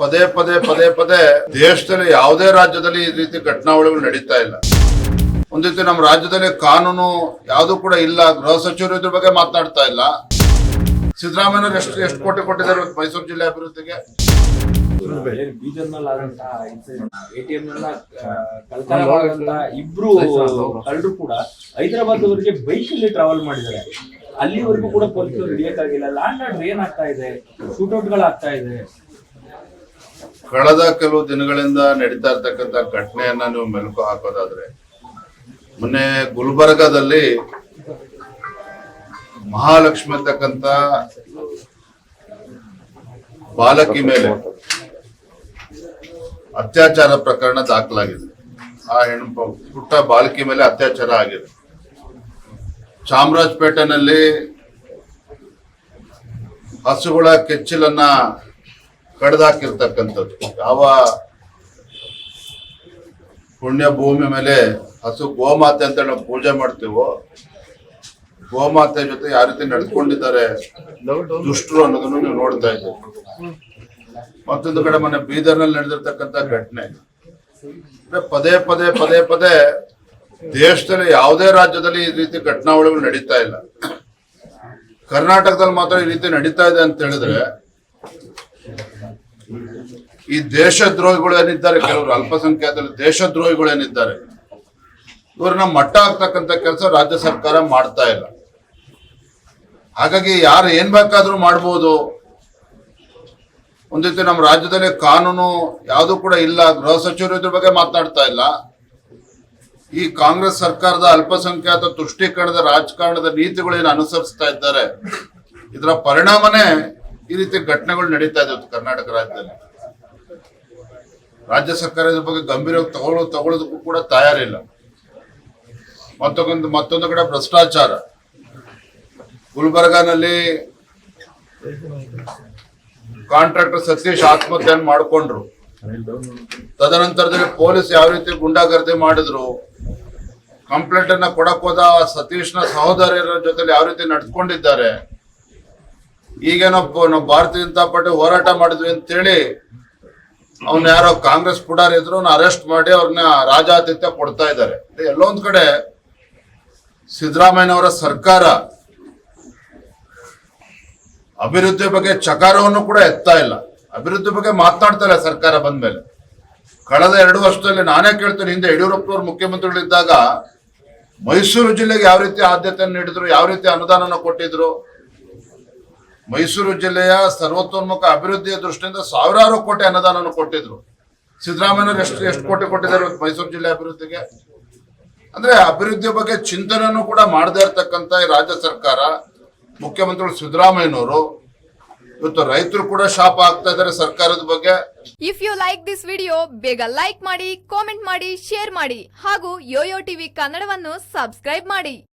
ಪದೇ ಪದೇ ಪದೇ ಪದೇ ದೇಶದಲ್ಲಿ ಯಾವುದೇ ರಾಜ್ಯದಲ್ಲಿ ಈ ರೀತಿ ಘಟನಾವಳಿಗಳು ನಡೀತಾ ಇಲ್ಲ. ಒಂದಿತ್ತು ನಮ್ಮ ರಾಜ್ಯದಲ್ಲಿ ಕಾನೂನು ಯಾವುದು ಕೂಡ ಇಲ್ಲ, ಗೃಹ ಸಚಿವರು ಇದ್ರ ಬಗ್ಗೆ ಮಾತನಾಡ್ತಾ ಇಲ್ಲ. ಸಿದ್ದರಾಮಯ್ಯ ಎಷ್ಟು ಎಷ್ಟು ಕೋಟಿ ಕೊಟ್ಟಿದ್ದಾರೆ ಮೈಸೂರು ಜಿಲ್ಲೆ ಅಭಿವೃದ್ಧಿಗೆ? ಇಬ್ರು ಕಳ್ಳರು ಕೂಡ ಹೈದರಾಬಾದ್ ಅವರಿಗೆ ಬೈಕ್ ಅಲ್ಲಿ ಟ್ರಾವೆಲ್ ಮಾಡಿದ್ದಾರೆ. ಅಲ್ಲಿವರೆಗೂ ಕೂಡ ಪೊಲೀಸರು ಹಿಡಿಯಕ್ಕಾಗಿಲ್ಲ. ಲ್ಯಾಂಡ್ ಆರ್ಡರ್ ಏನಾಗ್ತಾ ಇದೆ? ಶೂಟೌಟ್ ಗಳಾಗ್ತಾ ಇದೆ. ಕಳೆದ ಕೆಲವು ದಿನಗಳಿಂದ ನಡೀತಾ ಇರ್ತಕ್ಕಂಥ ಘಟನೆಯನ್ನ ನೀವು ಮೆಲುಕು ಹಾಕೋದಾದ್ರೆ, ಮೊನ್ನೆ ಗುಲ್ಬರ್ಗಾದಲ್ಲಿ ಮಹಾಲಕ್ಷ್ಮಿ ಅಂತಕ್ಕಂಥ ಬಾಲಕಿ ಮೇಲೆ ಅತ್ಯಾಚಾರ ಪ್ರಕರಣ ದಾಖಲಾಗಿದೆ. ಆ ಹೆಣ್ಣು ಪುಟ್ಟ ಬಾಲಕಿ ಮೇಲೆ ಅತ್ಯಾಚಾರ ಆಗಿದೆ. ಚಾಮರಾಜಪೇಟೆನಲ್ಲಿ ಹಸುಗಳ ಕೆಚ್ಚಲನ್ನ ಕಡ್ದಾಕಿರ್ತಕ್ಕಂಥದ್ದು. ಯಾವ ಪುಣ್ಯ ಭೂಮಿ ಮೇಲೆ ಹಸು ಗೋಮಾತೆ ಅಂತ ನಾವು ಪೂಜೆ ಮಾಡ್ತೀವೋ, ಗೋಮಾತೆ ಜೊತೆ ಯಾವ ರೀತಿ ನಡ್ಕೊಂಡಿದ್ದಾರೆ ದುಷ್ಟರು ಅನ್ನೋದನ್ನು ನೀವು ನೋಡ್ತಾ ಇದ್ದೀವಿ ಮತ್ತೊಂದು ಕಡೆ ಮೊನ್ನೆ ಬೀದರ್ನಲ್ಲಿ ನಡೆದಿರ್ತಕ್ಕಂಥ ಘಟನೆ. ಪದೇ ಪದೇ ಪದೇ ಪದೇ ದೇಶದಲ್ಲಿ ಯಾವುದೇ ರಾಜ್ಯದಲ್ಲಿ ಈ ರೀತಿ ಘಟನಾವಳಿಗಳು ನಡೀತಾ ಇಲ್ಲ. ಕರ್ನಾಟಕದಲ್ಲಿ ಮಾತ್ರ ಈ ರೀತಿ ನಡೀತಾ ಇದೆ ಅಂತ ಹೇಳಿದ್ರೆ ಈ ದೇಶದ್ರೋಹಿಗಳು ಏನಿದ್ದಾರೆ ಕೆಲವರು ಅಲ್ಪಸಂಖ್ಯಾತರು ದೇಶದ್ರೋಹಿಗಳು ಏನಿದ್ದಾರೆ ಇವ್ರನ್ನ ಮಟ್ಟ ಹಾಕ್ತಕ್ಕಂಥ ಕೆಲಸ ರಾಜ್ಯ ಸರ್ಕಾರ ಮಾಡ್ತಾ ಇಲ್ಲ. ಹಾಗಾಗಿ ಯಾರು ಏನ್ ಬೇಕಾದ್ರೂ ಮಾಡ್ಬೋದು. ಒಂದಿತ್ತು ನಮ್ಮ ರಾಜ್ಯದಲ್ಲಿ ಕಾನೂನು ಯಾವುದು ಕೂಡ ಇಲ್ಲ, ಗೃಹ ಸಚಿವರು ಇದ್ರ ಬಗ್ಗೆ ಮಾತನಾಡ್ತಾ ಇಲ್ಲ. ಈ ಕಾಂಗ್ರೆಸ್ ಸರ್ಕಾರದ ಅಲ್ಪಸಂಖ್ಯಾತ ತುಷ್ಟೀಕರಣದ ರಾಜಕಾರಣದ ನೀತಿಗಳೇನು ಅನುಸರಿಸ್ತಾ ಇದ್ದಾರೆ, ಇದರ ಪರಿಣಾಮನೇ ಈ ರೀತಿ ಘಟನೆಗಳು ನಡೀತಾ ಇದೆ ಕರ್ನಾಟಕ ರಾಜ್ಯದಲ್ಲಿ. ರಾಜ್ಯ ಸರ್ಕಾರ ಇದ್ರ ಬಗ್ಗೆ ಗಂಭೀರವಾಗಿ ತಗೊಳ್ಳೋ, ತಗೊಳ್ಳೋದಕ್ಕೂ ಕೂಡ ತಯಾರಿಲ್ಲ. ಮತ್ತೊಂದು ಮತ್ತೊಂದು ಕಡೆ ಭ್ರಷ್ಟಾಚಾರ. ಗುಲ್ಬರ್ಗಾನಲ್ಲಿ ಕಾಂಟ್ರಾಕ್ಟರ್ ಸತೀಶ್ ಆತ್ಮಹತ್ಯೆಯನ್ನು ಮಾಡಿಕೊಂಡ್ರು. ತದನಂತರದಲ್ಲಿ ಪೊಲೀಸ್ ಯಾವ ರೀತಿ ಗುಂಡಾಗರ್ದಿ ಮಾಡಿದ್ರು ಕಂಪ್ಲೇಂಟ್ ಅನ್ನ ಕೊಡಕ್ ಹೋದ ಸತೀಶ್ನ ಸಹೋದರಿಯರ ಜೊತೆ ಯಾವ ರೀತಿ ನಡ್ಕೊಂಡಿದ್ದಾರೆ ಈಗೇನೋ ನಾವು ಭಾರತೀಯ ಜನತಾ ಪಾರ್ಟಿ ಹೋರಾಟ ಮಾಡಿದ್ವಿ ಅಂತೇಳಿ ಅವ್ನ ಯಾರೋ ಕಾಂಗ್ರೆಸ್ ಪುಡಾರ್ ಇದ್ರು ಅರೆಸ್ಟ್ ಮಾಡಿ ಅವ್ರನ್ನ ರಾಜಾತಿಥ್ಯ ಕೊಡ್ತಾ ಇದ್ದಾರೆ. ಎಲ್ಲೊಂದ್ ಕಡೆ ಸಿದ್ದರಾಮಯ್ಯನವರ ಸರ್ಕಾರ ಅಭಿವೃದ್ಧಿ ಬಗ್ಗೆ ಚಕಾರವನ್ನು ಕೂಡ ಎತ್ತಾ ಇಲ್ಲ. ಅಭಿವೃದ್ಧಿ ಬಗ್ಗೆ ಮಾತನಾಡ್ತಾ ಇಲ್ಲ ಸರ್ಕಾರ ಬಂದ್ಮೇಲೆ. ಕಳೆದ ಎರಡು ವರ್ಷದಲ್ಲಿ ನಾನೇ ಕೇಳ್ತೇನೆ, ಹಿಂದೆ ಯಡಿಯೂರಪ್ಪನವರು ಮುಖ್ಯಮಂತ್ರಿಗಳಿದ್ದಾಗ ಮೈಸೂರು ಜಿಲ್ಲೆಗೆ ಯಾವ ರೀತಿ ಆದ್ಯತೆಯನ್ನು ನೀಡಿದ್ರು, ಯಾವ ರೀತಿ ಅನುದಾನನ ಕೊಟ್ಟಿದ್ರು ಮೈಸೂರು ಜಿಲ್ಲೆಯ ಸರ್ವತೋನ್ಮುಖ ಅಭಿವೃದ್ಧಿಯ ದೃಷ್ಟಿಯಿಂದ ಸಾವಿರಾರು ಕೋಟಿ ಅನುದಾನವನ್ನು ಕೊಟ್ಟಿದ್ರು. ಸಿದ್ದರಾಮಯ್ಯನವರು ಎಷ್ಟು ಎಷ್ಟು ಕೋಟಿ ಕೊಟ್ಟಿದ್ದಾರೆ ಮೈಸೂರು ಜಿಲ್ಲೆ ಅಭಿವೃದ್ಧಿಗೆ? ಅಂದ್ರೆ ಅಭಿವೃದ್ಧಿಯ ಬಗ್ಗೆ ಚಿಂತನೆಯನ್ನು ಕೂಡ ಮಾಡದೇ ಇರತಕ್ಕಂತ ರಾಜ್ಯ ಸರ್ಕಾರ, ಮುಖ್ಯಮಂತ್ರಿಗಳು ಸಿದ್ದರಾಮಯ್ಯನವರು, ಇವತ್ತು ರೈತರು ಕೂಡ ಶಾಪ ಆಗ್ತಾ ಇದ್ದಾರೆ ಸರ್ಕಾರದ ಬಗ್ಗೆ. If you like this video ಬೇಗ ಲೈಕ್ ಮಾಡಿ ಕಾಮೆಂಟ್ ಮಾಡಿ ಶೇರ್ ಮಾಡಿ, ಹಾಗೂ ಯೋಯೋ ಟಿವಿ ಕನ್ನಡವನ್ನು ಸಬ್ಸ್ಕ್ರೈಬ್ ಮಾಡಿ.